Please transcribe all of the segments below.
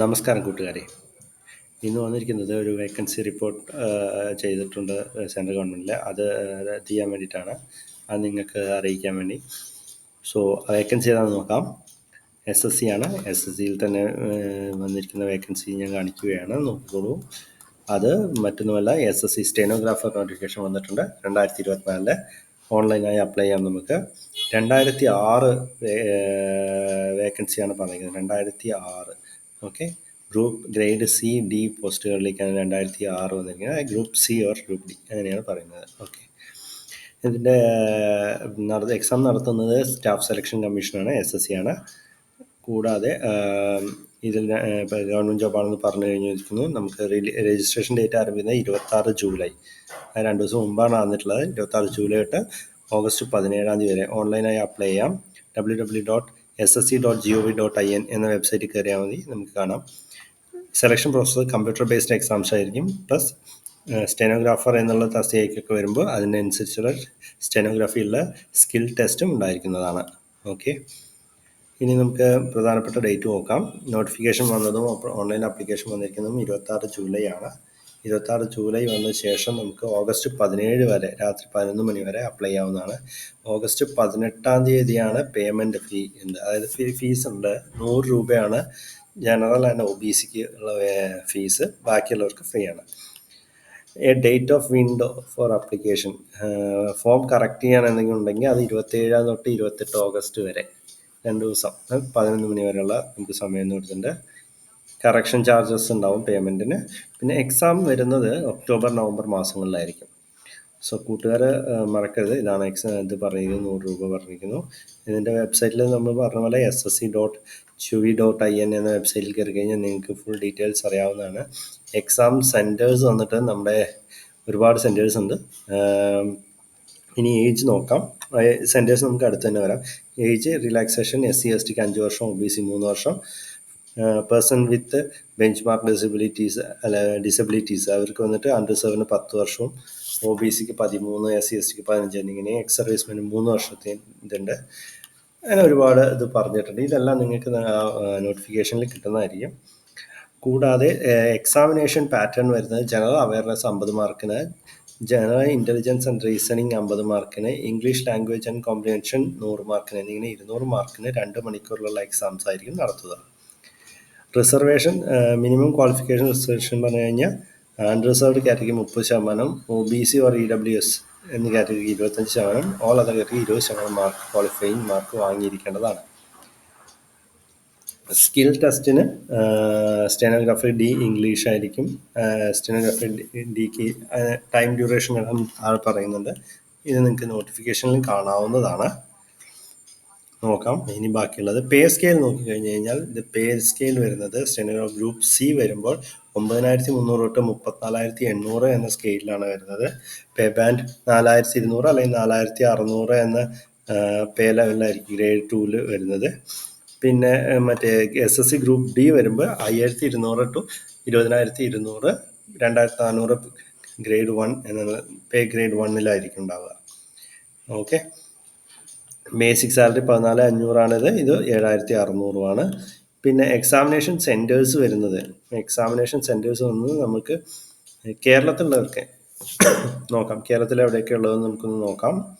നമസ്കാരം കൂട്ടുകാരെ. ഇന്ന് വന്നിരിക്കുന്നത് ഒരു വേക്കൻസി റിപ്പോർട്ട് ചെയ്തിട്ടുണ്ട് സെൻട്രൽ ഗവൺമെന്റിൽ അത് ചെയ്യാൻ വേണ്ടിയിട്ടാണ്. അത് നിങ്ങൾക്ക് അറിയിക്കാൻ വേണ്ടി. സോ വേക്കൻസി ഏതാണെന്ന് നോക്കാം. എസ് എസ് സി ആണ്. എസ് എസ് സിയിൽ തന്നെ വന്നിരിക്കുന്ന വേക്കൻസി ഞാൻ കാണിക്കുകയാണ്. നോക്കിക്കോളൂ. അത് മറ്റൊന്നുമല്ല S S C stenographer notification വന്നിട്ടുണ്ട് രണ്ടായിരത്തി ഇരുപത്തിനാലിൽ ഓൺലൈനായി അപ്ലൈ ചെയ്യാം നമുക്ക്. രണ്ടായിരത്തി ആറ് വേക്കൻസിയാണ് പറഞ്ഞിരിക്കുന്നത്. രണ്ടായിരത്തി ആറ് okay group grade C D പോസ്റ്റുകളിലേക്കാണ് രണ്ടായിരത്തി ആറ് വന്നിരിക്കുന്നത്. Group C or group D അങ്ങനെയാണ് പറയുന്നത്. ഓക്കെ ഇതിന്റെ നട എക്സാം നടത്തുന്നത് സ്റ്റാഫ് സെലക്ഷൻ കമ്മീഷനാണ് എസ് എസ് സി ആണ്. കൂടാതെ ഇതിൽ ഗവൺമെന്റ് ജോബാണെന്ന് പറഞ്ഞു കഴിഞ്ഞിരിക്കുന്നു. നമുക്ക് രജിസ്ട്രേഷൻ ഡേറ്റ് ആരംഭിക്കുന്നത് ഇരുപത്താറ് ജൂലൈ. രണ്ട് ദിവസം മുമ്പാണ് വന്നിട്ടുള്ളത്. ഇരുപത്താറ് ജൂലൈ തൊട്ട് ഓഗസ്റ്റ് പതിനേഴാം തീയതി വരെ. ഓൺലൈനായി അപ്ലൈ ചെയ്യാം. W W dot S S C dot G O V dot I N എന്ന വെബ്സൈറ്റിൽ കയറിയാൽ മതി നമുക്ക് കാണാം. Selection process computer based exams ആയിരിക്കും പ്ലസ് സ്റ്റെനോഗ്രാഫർ എന്നുള്ള തസ്തികയ്ക്കൊക്കെ വരുമ്പോൾ അതിനനുസരിച്ചുള്ള സ്റ്റെനോഗ്രാഫിയുള്ള സ്കിൽ ടെസ്റ്റും ഉണ്ടായിരിക്കുന്നതാണ്. ഓക്കെ ഇനി നമുക്ക് പ്രധാനപ്പെട്ട ഡേറ്റ് നോക്കാം. നോട്ടിഫിക്കേഷൻ വന്നതും ഓൺലൈൻ ആപ്ലിക്കേഷൻ വന്നിരിക്കുന്നതും ഇരുപത്താറ് ജൂലൈ ആണ്. ഇരുപത്താറ് ജൂലൈ വന്ന ശേഷം നമുക്ക് ഓഗസ്റ്റ് പതിനേഴ് വരെ രാത്രി പതിനൊന്ന് മണി വരെ അപ്ലൈ ചെയ്യാവുന്നതാണ്. ഓഗസ്റ്റ് പതിനെട്ടാം തീയതിയാണ് പേയ്മെന്റ് ഫീ ഉണ്ട് അതായത് ഫീ ഫീസ് ഉണ്ട്. നൂറ് രൂപയാണ് ജനറൽ ആൻഡ് ഒ ബി സിക്ക് ഉള്ള ഫീസ് ബാക്കിയുള്ളവർക്ക് ഫ്രീ ആണ്. A date of window for application form correct ചെയ്യാൻ എന്തെങ്കിലും ഉണ്ടെങ്കിൽ അത് ഇരുപത്തേഴാം തൊട്ട് ഇരുപത്തെട്ട് ഓഗസ്റ്റ് വരെ രണ്ട് ദിവസം പതിനൊന്ന് മണി വരെയുള്ള നമുക്ക് സമയം കൊടുത്തിട്ടുണ്ട്. കറക്ഷൻ ചാർജസ് ഉണ്ടാവും പേയ്മെന്റിന് പിന്നെ എക്സാം വരുന്നത് ഒക്ടോബർ നവംബർ മാസങ്ങളിലായിരിക്കും. സോ കൂട്ടുകാർ മറക്കരുത്. ഇതാണ് എക്സാം ഇത് പറയുന്നത് നൂറ് രൂപ പറഞ്ഞിരിക്കുന്നു. ഇതിന്റെ വെബ്സൈറ്റിൽ നമ്മൾ പറഞ്ഞ പോലെ എസ് എസ് സി ഡോട്ട് ചുവി ഡോട്ട് ഐ എൻ എന്ന വെബ്സൈറ്റിൽ കയറി കഴിഞ്ഞാൽ നിങ്ങൾക്ക് ഫുൾ ഡീറ്റെയിൽസ് അറിയാവുന്നതാണ്. എക്സാം സെന്റേഴ്സ് വന്നിട്ട് നമ്മുടെ ഒരുപാട് സെന്റേഴ്സ് ഉണ്ട്. ഇനി ഏജ് നോക്കാം. സെന്റേഴ്സ് നമുക്ക് അടുത്ത് തന്നെ വരാം. Age relaxation S C S tick അഞ്ച് വർഷം ഒ ബി സി മൂന്ന് വർഷം. Person with benchmark disabilities അല്ല ഡിസബിലിറ്റീസ് അവർക്ക് വന്നിട്ട് അൺറിസർവിന് പത്ത് വർഷവും ഒ ബി സിക്ക് പതിമൂന്ന് എസ് സി എസ് സിക്ക് പതിനഞ്ച് എന്നിങ്ങനെ എക്സ് സർവീസ്മെന് മൂന്ന് വർഷത്തെ ഇതുണ്ട്. അങ്ങനെ ഒരുപാട് ഇത് പറഞ്ഞിട്ടുണ്ട്. ഇതെല്ലാം നിങ്ങൾക്ക് നോട്ടിഫിക്കേഷനിൽ കിട്ടുന്നതായിരിക്കും. കൂടാതെ എക്സാമിനേഷൻ പാറ്റേൺ വരുന്നത് ജനറൽ അവയർനെസ് അമ്പത് മാർക്കിന് ജനറൽ ഇന്റലിജൻസ് ആൻഡ് റീസണിങ് അമ്പത് മാർക്കിന് ഇംഗ്ലീഷ് ലാംഗ്വേജ് ആൻഡ് കോമ്പ്രിഹെൻഷൻ നൂറ് മാർക്കിന് എന്നിങ്ങനെ ഇരുന്നൂറ് മാർക്കിന് രണ്ട് മണിക്കൂറിലുള്ള എക്സാംസ് ആയിരിക്കും നടത്തുക. റിസർവേഷൻ മിനിമം ക്വാളിഫിക്കേഷൻ റിസർവേഷൻ പറഞ്ഞു കഴിഞ്ഞാൽ അൺറിസർവ്ഡ് കാറ്റഗറി മുപ്പത് ശതമാനം O B C or E W S എന്നീ കാറ്റഗറി ഇരുപത്തഞ്ച് ശതമാനം ഓൾ അതർ കാറ്റഗറി ഇരുപത് ശതമാനം മാർക്ക് ക്വാളിഫൈയിങ് മാർക്ക് വാങ്ങിയിരിക്കേണ്ടതാണ്. സ്കിൽ ടെസ്റ്റിന് സ്റ്റെനോഗ്രാഫി ഡി ഇംഗ്ലീഷ് ആയിരിക്കും. സ്റ്റെനോഗ്രാഫി ഡിക്ക് ടൈം ഡ്യൂറേഷൻ ആൾ പറയുന്നുണ്ട്. ഇത് നിങ്ങൾക്ക് നോട്ടിഫിക്കേഷനിൽ കാണാവുന്നതാണ്. നോക്കാം. ഇനി ബാക്കിയുള്ളത് പേ സ്കെയിൽ നോക്കിക്കഴിഞ്ഞ് കഴിഞ്ഞാൽ ഇത് പേ സ്കെയിൽ വരുന്നത് സ്റ്റെനോഗ്രാഫ് ഗ്രൂപ്പ് സി വരുമ്പോൾ ഒമ്പതിനായിരത്തി മുന്നൂറ് തൊട്ട് മുപ്പത്തിനാലായിരത്തി എണ്ണൂറ് എന്ന സ്കെയിലാണ് വരുന്നത്. പേ ബാൻഡ് നാലായിരത്തി ഇരുന്നൂറ് അല്ലെങ്കിൽ നാലായിരത്തി അറുന്നൂറ് എന്ന പേ ലെവലിലായിരിക്കും ഗ്രേഡ് ടൂവിൽ വരുന്നത്. പിന്നെ മറ്റേ S S C group D വരുമ്പോൾ അയ്യായിരത്തി ഇരുന്നൂറ് ടു ഇരുപതിനായിരത്തി ഇരുന്നൂറ് രണ്ടായിരത്തി നാനൂറ് ഗ്രേഡ് വൺ എന്ന പേ ഗ്രേഡ് വണ്ണിലായിരിക്കും ഉണ്ടാവുക. ഓക്കെ ബേസിക് സാലറി പതിനാല് അഞ്ഞൂറാണിത്. ഇത് ഏഴായിരത്തി അറുന്നൂറുമാണ് പിന്നെ എക്സാമിനേഷൻ സെന്റേഴ്സ് വരുന്നത്. എക്സാമിനേഷൻ സെന്റേഴ്സ് വന്നത് നമുക്ക് കേരളത്തിലുള്ളവർക്ക് നോക്കാം. കേരളത്തിൽ എവിടെയൊക്കെ ഉള്ളതെന്ന് നമുക്കൊന്ന് നോക്കാം.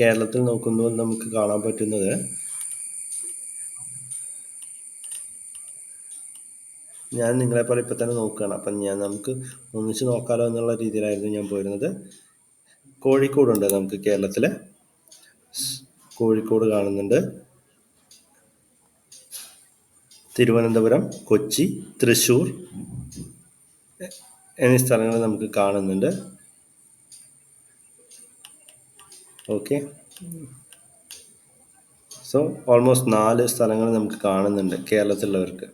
കേരളത്തിൽ നോക്കുമ്പോൾ നമുക്ക് കാണാൻ പറ്റുന്നത് ഞാൻ നിങ്ങളെപ്പോലെ ഇപ്പം തന്നെ നോക്കുകയാണ്. അപ്പം ഞാൻ നമുക്ക് ഒന്നിച്ച് നോക്കാമല്ലോ എന്നുള്ള രീതിയിലായിരുന്നു ഞാൻ പോയിരുന്നത്. കോഴിക്കോടുണ്ട് നമുക്ക് കേരളത്തിൽ കോഴിക്കോട് കാണുന്നുണ്ട്. തിരുവനന്തപുരം കൊച്ചി തൃശൂർ എന്നീ സ്ഥലങ്ങൾ നമുക്ക് കാണുന്നുണ്ട്. ഓക്കെ. സോ ഓൾമോസ്റ്റ് നാല് സ്ഥലങ്ങൾ നമുക്ക് കാണുന്നുണ്ട് കേരളത്തിലുള്ളവർക്ക്.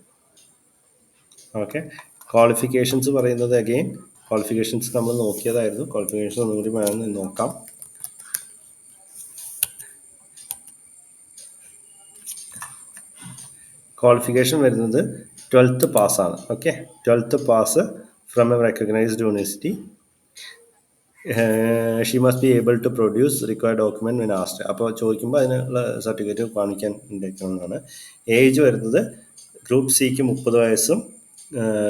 ഓക്കെ. ക്വാളിഫിക്കേഷൻസ് പറയുന്നത് അഗെയിൻ ക്വാളിഫിക്കേഷൻസ് നമ്മൾ നോക്കിയതായിരുന്നു. ക്വാളിഫിക്കേഷൻസ് ഒന്നുകൂടി വേണമെന്ന് നോക്കാം. ക്വാളിഫിക്കേഷൻ വരുന്നത് twelfth പാസ്സാണ് okay twelfth pass from a recognised university she must be able to produce required document when asked അപ്പോൾ ചോദിക്കുമ്പോൾ അതിനുള്ള സർട്ടിഫിക്കറ്റ് കാണിക്കാൻ ഉണ്ടാക്കുന്നതാണ് ഏജ് വരുന്നത് ഗ്രൂപ്പ് സിക്ക് മുപ്പത് വയസ്സും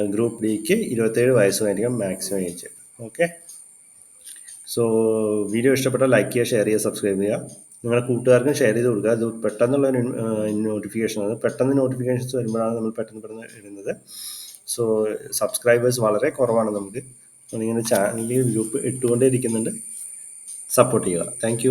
ഗ്രൂപ്പ് ഡിക്ക് ഇരുപത്തേഴ് വയസ്സുമായിരിക്കും maximum age okay so video ഇഷ്ടപ്പെട്ടാൽ ലൈക്ക് ചെയ്യുക ഷെയർ ചെയ്യുക സബ്സ്ക്രൈബ് ചെയ്യുക. നിങ്ങളുടെ കൂട്ടുകാർക്കും ഷെയർ ചെയ്ത് കൊടുക്കുക. അത് പെട്ടെന്നുള്ള നോട്ടിഫിക്കേഷൻ ആണ്. പെട്ടെന്ന് നോട്ടിഫിക്കേഷൻസ് വരുമ്പോഴാണ് നമ്മൾ പെട്ടെന്ന് പെട്ടെന്ന് ഇടുന്നത്. സോ സബ്സ്ക്രൈബേഴ്സ് വളരെ കുറവാണ് നമുക്ക്. നിങ്ങളുടെ ചാനലിൽ ഗ്രൂപ്പ് ഇട്ടുകൊണ്ടേ ഇരിക്കുന്നുണ്ട്. സപ്പോർട്ട് ചെയ്യുക. താങ്ക്